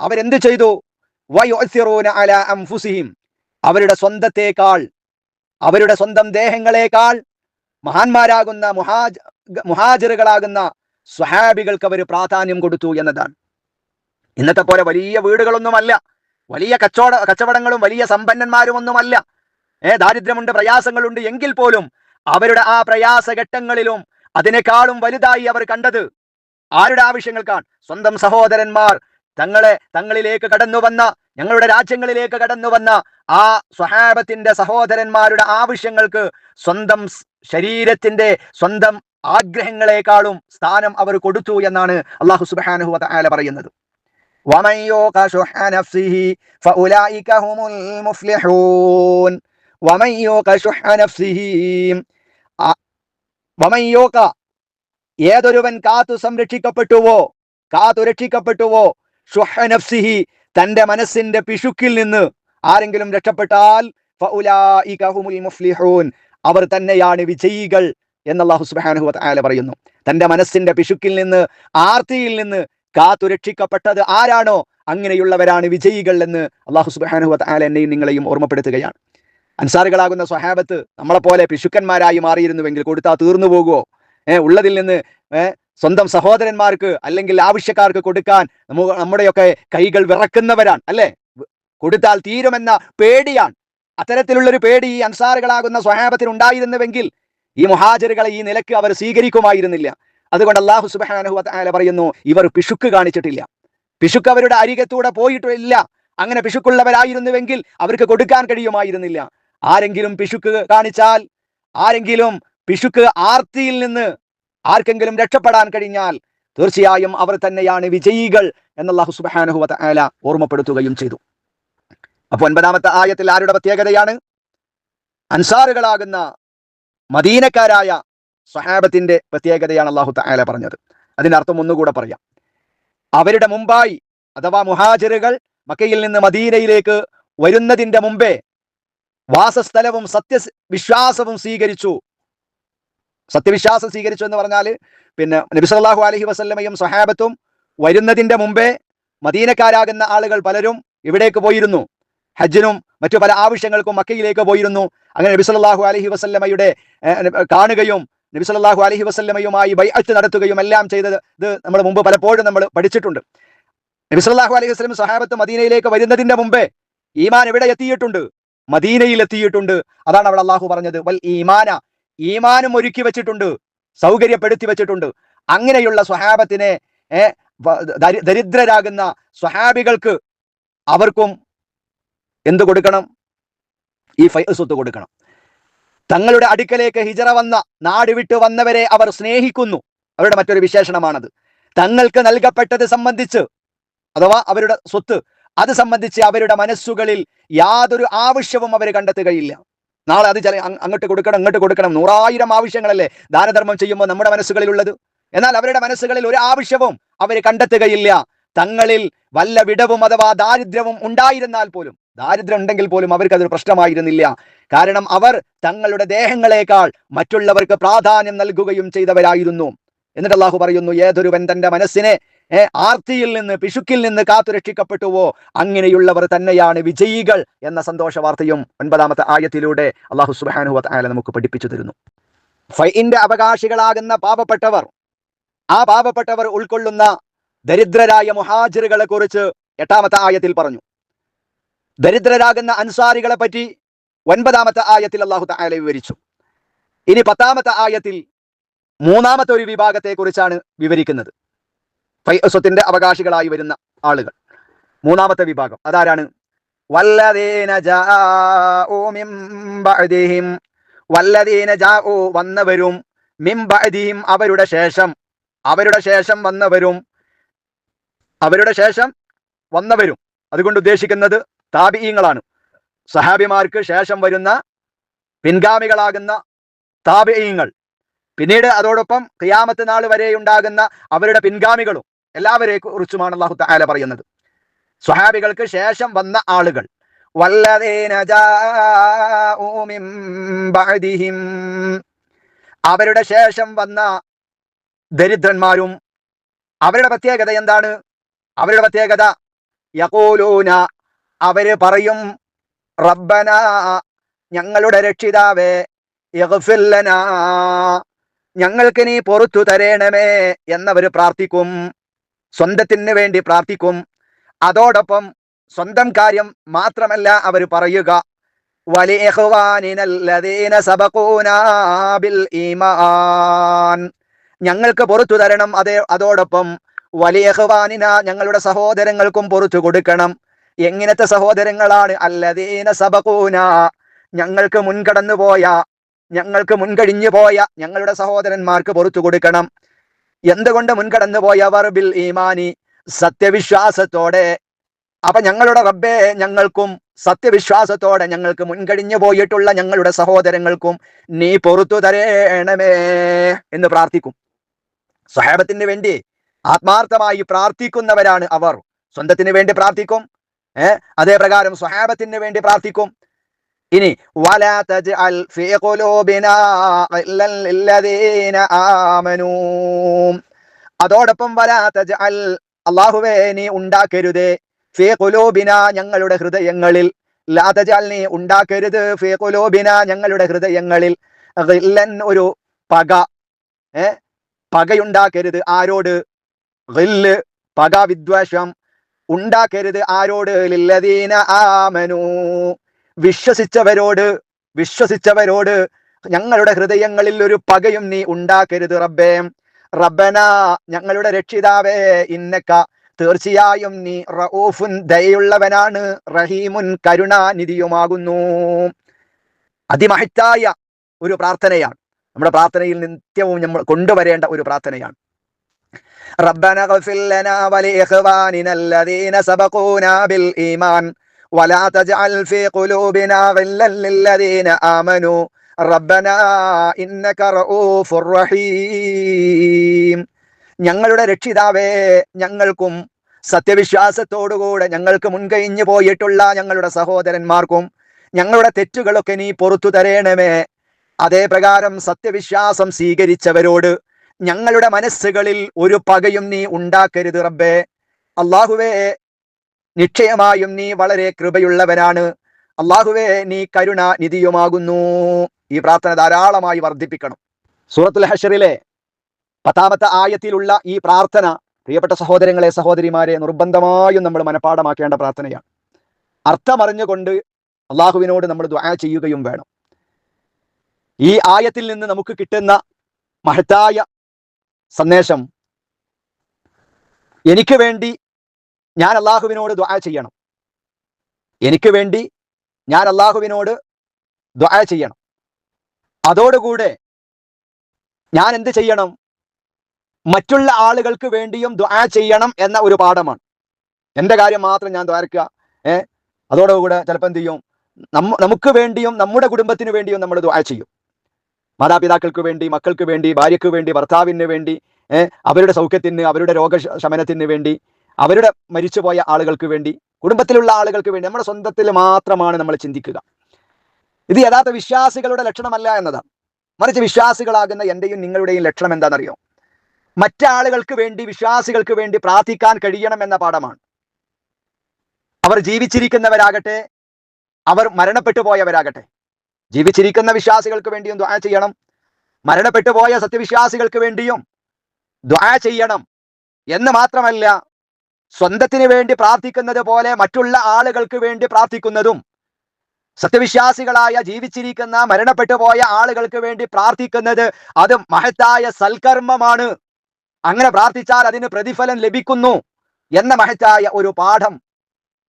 അവരെന്ത് ചെയ്തു? വയോസിറോന അല അംഫുസിഹിം അവരുടെ സ്വന്തത്തേക്കാൾ അവരുടെ സ്വന്തം ദേഹങ്ങളെക്കാൾ മഹാന്മാരാകുന്ന മുഹാജ് മുഹാജറുകളാകുന്ന സ്വഹാബികൾക്ക് അവർ പ്രാധാന്യം കൊടുത്തു എന്നതാണ്. ഇന്നത്തെ പോലെ വലിയ വീടുകളൊന്നുമല്ല. വലിയ കച്ചവട കച്ചവടങ്ങളും വലിയ സമ്പന്നന്മാരും ഒന്നുമല്ല ഏ ദാരിദ്ര്യമുണ്ട് പ്രയാസങ്ങളുണ്ട് എങ്കിൽ പോലും അവരുടെ ആ പ്രയാസഘട്ടങ്ങളിലും അതിനേക്കാളും വലുതായി അവർ കണ്ടത് ആരുടെ ആവശ്യങ്ങൾക്കാണ് സ്വന്തം സഹോദരന്മാർ തങ്ങളെ തങ്ങളിലേക്ക് കടന്നു വന്ന ഞങ്ങളുടെ രാജ്യങ്ങളിലേക്ക് കടന്നു വന്ന ആ സ്വഹാബത്തിന്റെ സഹോദരന്മാരുടെ ആവശ്യങ്ങൾക്ക് സ്വന്തം സ് ശരീരത്തിന്റെ സ്വന്തം ആഗ്രഹങ്ങളെക്കാളും സ്ഥാനം അവർ കൊടുത്തു എന്നാണ് അള്ളാഹു സുബ്ഹാനഹു വതആല പറയുന്നത് ومن يوق شح نفسه فأولئك هم المفلحون വമയ്യോക ഏതൊരുവൻ കാത്തു സംരക്ഷിക്കപ്പെട്ടുവോ കാത്തു രക്ഷിക്കപ്പെട്ടുവോ ഷുഹനഫ്സിഹി തന്റെ മനസ്സിന്റെ പിശുക്കിൽ നിന്ന് ആരെങ്കിലും രക്ഷപ്പെട്ടാൽ മുഫ്ലിഹൂൻ അവർ തന്നെയാണ് വിജയികൾ എന്നല്ലാഹു സുബാനഹു താല പറയുന്നു. തന്റെ മനസ്സിന്റെ പിശുക്കിൽ നിന്ന് ആർത്തിയിൽ നിന്ന് കാത്തു രക്ഷിക്കപ്പെട്ടത് ആരാണോ അങ്ങനെയുള്ളവരാണ് വിജയികൾ എന്ന് അള്ളാഹു സുബാനഹു താല എന്നെയും നിങ്ങളെയും ഓർമ്മപ്പെടുത്തുകയാണ്. അൻസാറുകളാകുന്ന സ്വഹാബത്ത് നമ്മളെ പോലെ പിശുക്കന്മാരായി മാറിയിരുന്നുവെങ്കിൽ കൊടുത്താൽ തീർന്നു പോകുമോ ഏഹ് ഉള്ളതിൽ നിന്ന് ഏഹ് സ്വന്തം സഹോദരന്മാർക്ക് അല്ലെങ്കിൽ ആവശ്യക്കാർക്ക് കൊടുക്കാൻ നമ്മുടെയൊക്കെ കൈകൾ വിറക്കുന്നവരാണ് അല്ലേ? കൊടുത്താൽ തീരുമെന്ന പേടിയാണ്. അത്തരത്തിലുള്ളൊരു പേടി ഈ അൻസാറുകളാകുന്ന സ്വഹാബത്തിന് ഉണ്ടായിരുന്നുവെങ്കിൽ ഈ മുഹാജറുകളെ ഈ നിലയ്ക്ക് അവർ സ്വീകരിക്കുമായിരുന്നില്ല. അതുകൊണ്ട് അള്ളാഹു സുബാനഹു വതആല പറയുന്നു ഇവർ പിശുക്ക് കാണിച്ചിട്ടില്ല. പിശുക്ക് അവരുടെ അരികത്തൂടെ പോയിട്ടില്ല. അങ്ങനെ പിശുക്കുള്ളവരായിരുന്നുവെങ്കിൽ അവർക്ക് കൊടുക്കാൻ കഴിയുമായിരുന്നില്ല. ആരെങ്കിലും പിശുക്ക് കാണിച്ചാൽ ആരെങ്കിലും പിശുക്ക് ആർത്തിയിൽ നിന്ന് ആർക്കെങ്കിലും രക്ഷപ്പെടാൻ കഴിഞ്ഞാൽ തീർച്ചയായും അവർ തന്നെയാണ് വിജയികൾ എന്ന് അല്ലാഹു ആല ഓർമ്മപ്പെടുത്തുകയും ചെയ്തു. അപ്പൊ ഒൻപതാമത്തെ ആയത്തിൽ ആരുടെ പ്രത്യേകതയാണ്? അൻസാറുകളാകുന്ന മദീനക്കാരായ സ്വഹാബത്തിന്റെ പ്രത്യേകതയാണ് അള്ളാഹു തആല പറഞ്ഞത്. അതിന്റെ അർത്ഥം ഒന്നുകൂടെ പറയാം. അവരുടെ മുമ്പായി അഥവാ മുഹാജിറുകൾ മക്കയിൽ നിന്ന് മദീനയിലേക്ക് വരുന്നതിന്റെ മുമ്പേ വാസസ്ഥലവും സത്യ വിശ്വാസവും സ്വീകരിച്ചു. സത്യവിശ്വാസം സ്വീകരിച്ചു എന്ന് പറഞ്ഞാൽ പിന്നെ നബി അലഹി വസല്ലമയും സഹാബത്തും വരുന്നതിന്റെ മുമ്പേ മദീനക്കാരാകുന്ന ആളുകൾ പലരും ഇവിടേക്ക് പോയിരുന്നു. ഹജ്ജിനും മറ്റു പല ആവശ്യങ്ങൾക്കും മക്കയിലേക്ക് പോയിരുന്നു. അങ്ങനെ നബി അലഹി വസല്ലമയുടെ കാണുകയും നബി അലഹി വസല്ലമയുമായി ബൈഅത്ത് നടത്തുകയും എല്ലാം ചെയ്തത് നമ്മൾ മുമ്പ് പലപ്പോഴും നമ്മൾ പഠിച്ചിട്ടുണ്ട്. നബിസല്ലാഹു അലൈഹി വസല്ലം സഹാബത്ത് മദീനയിലേക്ക് വരുന്നതിന്റെ മുമ്പേ ഈമാൻ ഇവിടെ എത്തിയിട്ടുണ്ട്. മദീനയിൽ എത്തിയിട്ടുണ്ട് അതാണ് അവിടെ അള്ളാഹു പറഞ്ഞത്. വൽ ഈമാന ഈമാനും ഒരുക്കി വെച്ചിട്ടുണ്ട് സൗകര്യപ്പെടുത്തി വെച്ചിട്ടുണ്ട്. അങ്ങനെയുള്ള സ്വഹാബത്തിനെ ദരിദ്രരാകുന്ന സ്വഹാബികൾക്ക് അവർക്കും എന്ത് കൊടുക്കണം? ഈ ഫൈസത്ത് കൊടുക്കണം. തങ്ങളുടെ അടുക്കലേക്ക് ഹിജറ വന്ന നാട് വിട്ടു വന്നവരെ അവർ സ്നേഹിക്കുന്നു. അവരുടെ മറ്റൊരു വിശേഷണമാണത്. തങ്ങൾക്ക് നൽകപ്പെട്ടത് സംബന്ധിച്ച് അഥവാ അവരുടെ സ്വത്ത് അത് സംബന്ധിച്ച് അവരുടെ മനസ്സുകളിൽ യാതൊരു ആവശ്യവും അവർ കണ്ടെത്തുകയില്ല. നാളെ അത് ചില അങ്ങോട്ട് കൊടുക്കണം അങ്ങോട്ട് കൊടുക്കണം. നൂറായിരം ആവശ്യങ്ങളല്ലേ ദാനധർമ്മം ചെയ്യുമ്പോൾ നമ്മുടെ മനസ്സുകളിലുള്ളത്? എന്നാൽ അവരുടെ മനസ്സുകളിൽ ഒരു ആവശ്യവും അവർ കണ്ടെത്തുകയില്ല. തങ്ങളിൽ വല്ല വിടവും അഥവാ ദാരിദ്ര്യവും ഉണ്ടായിരുന്നാൽ പോലും ദാരിദ്ര്യം ഉണ്ടെങ്കിൽ പോലും അവർക്ക് അതൊരു പ്രശ്നമായിരുന്നില്ല. കാരണം അവർ തങ്ങളുടെ ദേഹങ്ങളെക്കാൾ മറ്റുള്ളവർക്ക് പ്രാധാന്യം നൽകുകയും ചെയ്തവരായിരുന്നു. എന്നിട്ട് അള്ളാഹു പറയുന്നു ഏതൊരുവൻ തന്റെ മനസ്സിനെ ആർത്തിയിൽ നിന്ന് പിശുക്കിൽ നിന്ന് കാത്തുരക്ഷിക്കപ്പെട്ടുവോ? അങ്ങനെയുള്ളവർ തന്നെയാണ് വിജയികൾ എന്ന സന്തോഷ വാർത്തയും ഒൻപതാമത്തെ ആയത്തിലൂടെ അള്ളാഹു സുബാനു ആയ നമുക്ക് പഠിപ്പിച്ചു തരുന്നു. ഫൈന്റെ അവകാശികളാകുന്ന പാപപ്പെട്ടവർ ആ പാപപ്പെട്ടവർ ഉൾക്കൊള്ളുന്ന ദരിദ്രരായ മുഹാജിറുകളെ കുറിച്ച് എട്ടാമത്തെ ആയത്തിൽ പറഞ്ഞു. ദരിദ്രരാകുന്ന അൻസാരികളെ പറ്റി ഒൻപതാമത്തെ ആയത്തിൽ അള്ളാഹു താല വിവരിച്ചു. ഇനി പത്താമത്തെ ആയത്തിൽ മൂന്നാമത്തെ ഒരു വിഭാഗത്തെ കുറിച്ചാണ് വിവരിക്കുന്നത്. ഫൈസത്തിന്റെ അവകാശികളായി വരുന്ന ആളുകൾ. മൂന്നാമത്തെ വിഭാഗം. അതാരാണ്? വല്ലതേന ജാഹിം വല്ലതേന ജാഊ വന്നവരും മിംബഅദിഹിം അവരുടെ ശേഷം. അവരുടെ ശേഷം വന്നവരും അവരുടെ ശേഷം വന്നവരും. അതുകൊണ്ട് ഉദ്ദേശിക്കുന്നത് താപിയങ്ങളാണ് സഹാബിമാർക്ക് ശേഷം വരുന്ന പിൻഗാമികളാകുന്ന താപിയങ്ങൾ പിന്നീട് അതോടൊപ്പം ക്രിയാമത്ത് നാൾ വരെ ഉണ്ടാകുന്ന അവരുടെ പിൻഗാമികളും. എല്ലാവരെ കുറിച്ചുമാണ് അള്ളാഹു താല പറയുന്നത്. സ്വഹാബികൾക്ക് ശേഷം വന്ന ആളുകൾ അവരുടെ ശേഷം വന്ന ദരിദ്രന്മാരും അവരുടെ പ്രത്യേകത എന്താണ്? അവരുടെ പ്രത്യേകത യകോലൂന അവർ പറയും റബ്ബന ഞങ്ങളുടെ രക്ഷിതാവേ ഇഗ്ഫിർ ലനാ ഞങ്ങൾക്ക് നീ പൊറത്തു തരേണമേ എന്നവര് പ്രാർത്ഥിക്കും. സ്വന്തത്തിന് വേണ്ടി പ്രാർത്ഥിക്കും. അതോടൊപ്പം സ്വന്തം കാര്യം മാത്രമല്ല അവർ പറയുക. ഞങ്ങൾക്ക് പുറത്തു തരണം. അതേ അതോടൊപ്പം വലിയഹ്വാനിന ഞങ്ങളുടെ സഹോദരങ്ങൾക്കും പുറത്തു കൊടുക്കണം. എങ്ങനത്തെ സഹോദരങ്ങളാണ്? അല്ലദീന സബകൂന ഞങ്ങൾക്ക് മുൻകടന്നു പോയ ഞങ്ങൾക്ക് മുൻകഴിഞ്ഞു പോയ ഞങ്ങളുടെ സഹോദരന്മാർക്ക് പുറത്തു കൊടുക്കണം. എന്തുകൊണ്ട് മുൻകടന്നു പോയവർ ബിൽ ഈമാനി സത്യവിശ്വാസത്തോടെ. അപ്പൊ ഞങ്ങളുടെ റബ്ബെ ഞങ്ങൾക്കും സത്യവിശ്വാസത്തോടെ ഞങ്ങൾക്ക് മുൻകഴിഞ്ഞു പോയിട്ടുള്ള ഞങ്ങളുടെ സഹോദരങ്ങൾക്കും നീ പൊറത്തു തരേണമേ എന്ന് പ്രാർത്ഥിക്കും. സ്വഹേബത്തിന് വേണ്ടി ആത്മാർത്ഥമായി പ്രാർത്ഥിക്കുന്നവരാണ് അവർ. സ്വന്തത്തിന് വേണ്ടി പ്രാർത്ഥിക്കും. ഏർ അതേ പ്രകാരം സ്വഹാബത്തിന് വേണ്ടി പ്രാർത്ഥിക്കും. ഇനി അതോടൊപ്പം അല്ലാഹുവേ നീ ഉണ്ടാക്കരുതേ ഫീ ഖുലൂബിന ഞങ്ങളുടെ ഹൃദയങ്ങളിൽ. ലാ തജ്അൽ നീ ഉണ്ടാക്കരുത് ഫീ ഖുലൂബിന ഞങ്ങളുടെ ഹൃദയങ്ങളിൽ. ഒരു പക ഏ പകയുണ്ടാക്കരുത്. ആരോട്? റില്ല് പക വിദ്വേഷം. ഉണ്ടാക്കരുത്. ആരോട്? ലില്ലദീന ആമനൂ. വിശ്വസിച്ചവരോട് വിശ്വസിച്ചവരോട് ഞങ്ങളുടെ ഹൃദയങ്ങളിൽ ഒരു പകയും നീ ഉണ്ടാക്കരുത് റബ്ബേ. റബ്ബന ഞങ്ങളുടെ രക്ഷിതാവേ ഇന്നക്ക. തീർച്ചയായും നീ റഊഫുൻ ദയുള്ളവനാണ് റഹീമുൻ കരുണാനിധിയുമാകുന്നു. അതിമഹത്തായ ഒരു പ്രാർത്ഥനയാണ്. നമ്മുടെ പ്രാർത്ഥനയിൽ നിത്യവും നമ്മൾ കൊണ്ടുവരേണ്ട ഒരു പ്രാർത്ഥനയാണ്. ربنا ഗഫിർ ലനാ വലി الذين سبقونا ബിൽ ഈമാൻ. ولا تجعل في قلوبنا غلا للذين آمنوا ربنا إنك رؤوف رحيم ഞങ്ങളുടെ രക്ഷിതാവേ ഞങ്ങൾക്കും സത്യവിശ്വാസത്തോടുകൂടെ ഞങ്ങൾക്ക് മുൻകഴിഞ്ഞു പോയിട്ടുള്ള ഞങ്ങളുടെ സഹോദരന്മാർക്കും ഞങ്ങളുടെ തെറ്റുകളൊക്കെ നീ പുറത്തു തരേണമേ അതേ പ്രകാരം സത്യവിശ്വാസം സ്വീകരിച്ചവരോട് ഞങ്ങളുടെ മനസ്സുകളിൽ ഒരു പകയും നീ ഉണ്ടാക്കരുത് റബ്ബേ അള്ളാഹുവേ നിശ്ചയമായും നീ വളരെ കൃപയുള്ളവനാണ്. അള്ളാഹുവേ നീ കരുണ നിധിയുമാകുന്നു. ഈ പ്രാർത്ഥന ധാരാളമായി വർദ്ധിപ്പിക്കണം. സൂറത്തുൽ ഹഷറിലെ പത്താമത്തെ ആയത്തിലുള്ള ഈ പ്രാർത്ഥന പ്രിയപ്പെട്ട സഹോദരങ്ങളെ സഹോദരിമാരെ നിർബന്ധമായും നമ്മൾ മനഃപ്പാടമാക്കേണ്ട പ്രാർത്ഥനയാണ്. അർത്ഥമറിഞ്ഞുകൊണ്ട് അള്ളാഹുവിനോട് നമ്മൾ ദ്വാ ചെയ്യുകയും വേണം. ഈ ആയത്തിൽ നിന്ന് നമുക്ക് കിട്ടുന്ന മഹത്തായ സന്ദേശം എനിക്ക് വേണ്ടി ഞാൻ അള്ളാഹുവിനോട് ദ്വാ ചെയ്യണം. എനിക്ക് വേണ്ടി ഞാൻ അള്ളാഹുവിനോട് ദ്വാ ചെയ്യണം. അതോടുകൂടെ ഞാൻ എന്ത് ചെയ്യണം? മറ്റുള്ള ആളുകൾക്ക് വേണ്ടിയും ദ്വാ ചെയ്യണം എന്ന ഒരു പാഠമാണ്. എന്റെ കാര്യം മാത്രം ഞാൻ ദ്വാരക്കുക. ഏ? അതോടുകൂടെ ചിലപ്പോൾ എന്ത് ചെയ്യും? നമുക്ക് വേണ്ടിയും നമ്മുടെ കുടുംബത്തിന് വേണ്ടിയും നമ്മൾ ദ്വാ ചെയ്യും. മാതാപിതാക്കൾക്ക് വേണ്ടി മക്കൾക്ക് വേണ്ടി ഭാര്യയ്ക്ക് വേണ്ടി ഭർത്താവിന് വേണ്ടി അവരുടെ സൗഖ്യത്തിന് അവരുടെ രോഗശമനത്തിന് വേണ്ടി അവരുടെ മരിച്ചുപോയ ആളുകൾക്ക് വേണ്ടി കുടുംബത്തിലുള്ള ആളുകൾക്ക് വേണ്ടി നമ്മുടെ സ്വന്തത്തിൽ മാത്രമാണ് നമ്മൾ ചിന്തിക്കുക. ഇത് യഥാർത്ഥ വിശ്വാസികളുടെ ലക്ഷണമല്ല എന്നതാണ്. മറിച്ച് വിശ്വാസികളാകുന്ന എന്റെയും നിങ്ങളുടെയും ലക്ഷണം എന്താണെന്നറിയോ? മറ്റാളുകൾക്ക് വേണ്ടി വിശ്വാസികൾക്ക് വേണ്ടി പ്രാർത്ഥിക്കാൻ കഴിയണം എന്ന പാഠമാണ്. അവർ ജീവിച്ചിരിക്കുന്നവരാകട്ടെ അവർ മരണപ്പെട്ടു പോയവരാകട്ടെ. ജീവിച്ചിരിക്കുന്ന വിശ്വാസികൾക്ക് വേണ്ടിയും ദ്വാ ചെയ്യണം. മരണപ്പെട്ടു പോയ സത്യവിശ്വാസികൾക്ക് വേണ്ടിയും ദ്വാ ചെയ്യണം. എന്ന് മാത്രമല്ല സ്വന്തത്തിന് വേണ്ടി പ്രാർത്ഥിക്കുന്നത് പോലെ മറ്റുള്ള ആളുകൾക്ക് വേണ്ടി പ്രാർത്ഥിക്കുന്നതും സത്യവിശ്വാസികളായ ജീവിച്ചിരിക്കുന്ന മരണപ്പെട്ടു പോയ ആളുകൾക്ക് വേണ്ടി പ്രാർത്ഥിക്കുന്നത് അത് മഹത്തായ സൽക്കർമ്മമാണ്. അങ്ങനെ പ്രാർത്ഥിച്ചാൽ അതിന് പ്രതിഫലം ലഭിക്കുന്നു എന്ന മഹത്തായ ഒരു പാഠം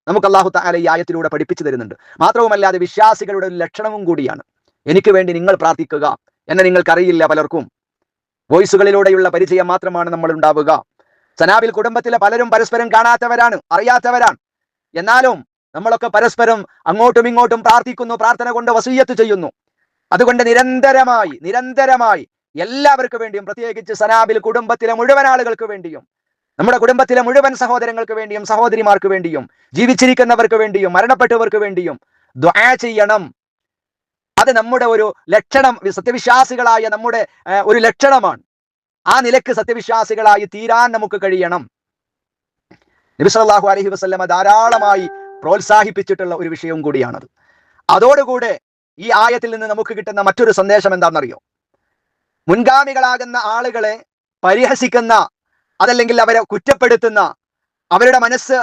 നമുക്ക് അള്ളാഹു താല ഈ ആയത്തിലൂടെ പഠിപ്പിച്ചു തരുന്നുണ്ട്. മാത്രവുമല്ല അത് വിശ്വാസികളുടെ ഒരു ലക്ഷണവും കൂടിയാണ്. എനിക്ക് വേണ്ടി നിങ്ങൾ പ്രാർത്ഥിക്കുക എന്നെ നിങ്ങൾക്കറിയില്ല പലർക്കും. വോയിസുകളിലൂടെയുള്ള പരിചയം മാത്രമാണ് നമ്മൾ ഉണ്ടാവുക. സനാബിൽ കുടുംബത്തിലെ പലരും പരസ്പരം കാണാത്തവരാണ് അറിയാത്തവരാണ്. എന്നാലും നമ്മളൊക്കെ പരസ്പരം അങ്ങോട്ടും ഇങ്ങോട്ടും പ്രാർത്ഥിക്കുന്നു പ്രാർത്ഥന കൊണ്ട് വസീയത്ത് ചെയ്യുന്നു. അതുകൊണ്ട് നിരന്തരമായി നിരന്തരമായി എല്ലാവർക്കും വേണ്ടിയും പ്രത്യേകിച്ച് സനാബിൽ കുടുംബത്തിലെ മുഴുവൻ ആളുകൾക്ക് വേണ്ടിയും നമ്മുടെ കുടുംബത്തിലെ മുഴുവൻ സഹോദരങ്ങൾക്ക് വേണ്ടിയും സഹോദരിമാർക്ക് വേണ്ടിയും ജീവിച്ചിരിക്കുന്നവർക്ക് വേണ്ടിയും മരണപ്പെട്ടവർക്ക് വേണ്ടിയും ദ്വാ ചെയ്യണം. അത് നമ്മുടെ ഒരു ലക്ഷണം സത്യവിശ്വാസികളായ നമ്മുടെ ഒരു ലക്ഷണമാണ്. ആ നിലയ്ക്ക് സത്യവിശ്വാസികളായി തീരാൻ നമുക്ക് കഴിയണം. നബി സല്ലല്ലാഹു അലൈഹി വസല്ലമ ധാരാളമായി പ്രോത്സാഹിപ്പിച്ചിട്ടുള്ള ഒരു വിഷയവും കൂടിയാണത്. അതോടുകൂടെ ഈ ആയത്തിൽ നിന്ന് നമുക്ക് കിട്ടുന്ന മറ്റൊരു സന്ദേശം എന്താണെന്നറിയോ? മുൻഗാമികളാകുന്ന ആളുകളെ പരിഹസിക്കുന്ന അതല്ലെങ്കിൽ അവരെ കുറ്റപ്പെടുത്തുന്ന അവരുടെ മനസ്സ്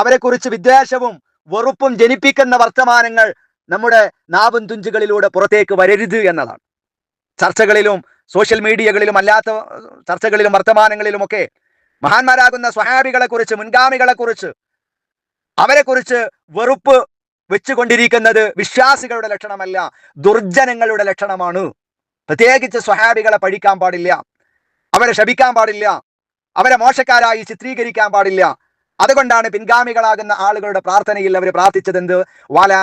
അവരെക്കുറിച്ച് വിദ്വേഷവും വെറുപ്പും ജനിപ്പിക്കുന്ന വർത്തമാനങ്ങൾ നമ്മുടെ നാവും തുഞ്ചുകളിലൂടെ പുറത്തേക്ക് വരരുത് എന്നതാണ്. ചർച്ചകളിലും സോഷ്യൽ മീഡിയകളിലും അല്ലാത്ത ചർച്ചകളിലും വർത്തമാനങ്ങളിലുമൊക്കെ മഹാന്മാരാകുന്ന സ്വഹാബികളെക്കുറിച്ച് മുൻഗാമികളെക്കുറിച്ച് അവരെക്കുറിച്ച് കുറിച്ച് അവരെ കുറിച്ച് വെറുപ്പ് വെച്ചുകൊണ്ടിരിക്കുന്നത് വിശ്വാസികളുടെ ലക്ഷണമല്ല ദുർജനങ്ങളുടെ ലക്ഷണമാണ്. പ്രത്യേകിച്ച് സ്വഹാബികളെ പഠിക്കാൻ പാടില്ല അവരെ ശപിക്കാൻ പാടില്ല അവരെ മോശക്കാരായി ചിത്രീകരിക്കാൻ പാടില്ല. അതുകൊണ്ടാണ് പിൻഗാമികളാകുന്ന ആളുകളുടെ പ്രാർത്ഥനയിൽ അവർ പ്രാർത്ഥിച്ചത് എന്ത് വലാ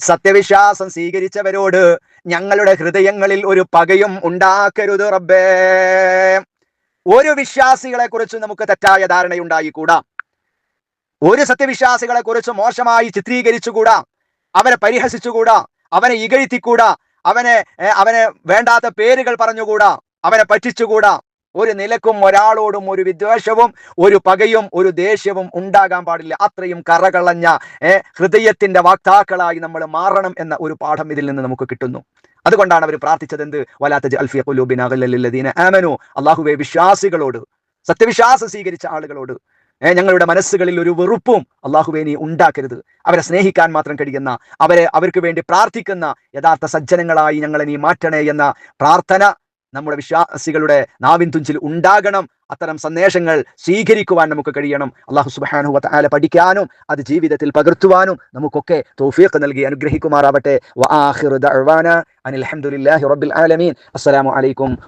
സത്യവിശ്വാസം സ്വീകരിച്ചവരോട് ഞങ്ങളുടെ ഹൃദയങ്ങളിൽ ഒരു പകയും ഉണ്ടാക്കരുത് റബ്ബേ. ഒരു വിശ്വാസികളെ കുറിച്ച് നമുക്ക് തെറ്റായ ധാരണയുണ്ടായിക്കൂടാ. ഒരു സത്യവിശ്വാസികളെ കുറിച്ച് മോശമായി ചിത്രീകരിച്ചുകൂടാ. അവരെ പരിഹസിച്ചുകൂടാ. അവനെ ഇകഴ്ത്തിക്കൂടാ. അവനെ അവനെ വേണ്ടാത്ത പേരുകൾ പറഞ്ഞുകൂടാ. അവനെ പറ്റിച്ചുകൂടാ. ഒരു നിലക്കും ഒരാളോടും ഒരു വിദ്വേഷവും ഒരു പകയും ഒരു ദേഷ്യവും ഉണ്ടാകാൻ പാടില്ല. അത്രയും കറകളഞ്ഞ ഹൃദയത്തിന്റെ വാക്താക്കളായി നമ്മൾ മാറണം എന്ന ഒരു പാഠം ഇതിൽ നിന്ന് നമുക്ക് കിട്ടുന്നു. അതുകൊണ്ടാണ് അവർ പ്രാർത്ഥിച്ചത് എന്ത് വലാത്ത അൽഫിയ ഗല്ലലില്ലദീന ആമനു. അള്ളാഹുവെ വിശ്വാസികളോട് സത്യവിശ്വാസം സ്വീകരിച്ച ആളുകളോട് ഞങ്ങളുടെ മനസ്സുകളിൽ ഒരു വെറുപ്പും അള്ളാഹുവെ നീ ഉണ്ടാക്കരുത്. അവരെ സ്നേഹിക്കാൻ മാത്രം കഴിയുന്ന അവരെ അവർക്ക് വേണ്ടി പ്രാർത്ഥിക്കുന്ന യഥാർത്ഥ സജ്ജനങ്ങളായി ഞങ്ങളെ നീ മാറ്റണേ എന്ന പ്രാർത്ഥന നമ്മുടെ വിശ്വാസികളുടെ നാവിൻ തുഞ്ചിൽ ഉണ്ടാകണം. അത്തരം സന്ദേശങ്ങൾ സ്വീകരിക്കുവാൻ നമുക്ക് കഴിയണം. അള്ളാഹു സുബ്ഹാനഹു വ പഠിക്കാനും അത് ജീവിതത്തിൽ പകർത്തുവാനും നമുക്കൊക്കെ തൗഫീഖ് നൽകി അനുഗ്രഹിക്കുമാറാവട്ടെ. അനിൽ ഹംദുലില്ലാഹി റബ്ബിൽ ആലമീൻ. അസ്സലാമു അലൈക്കും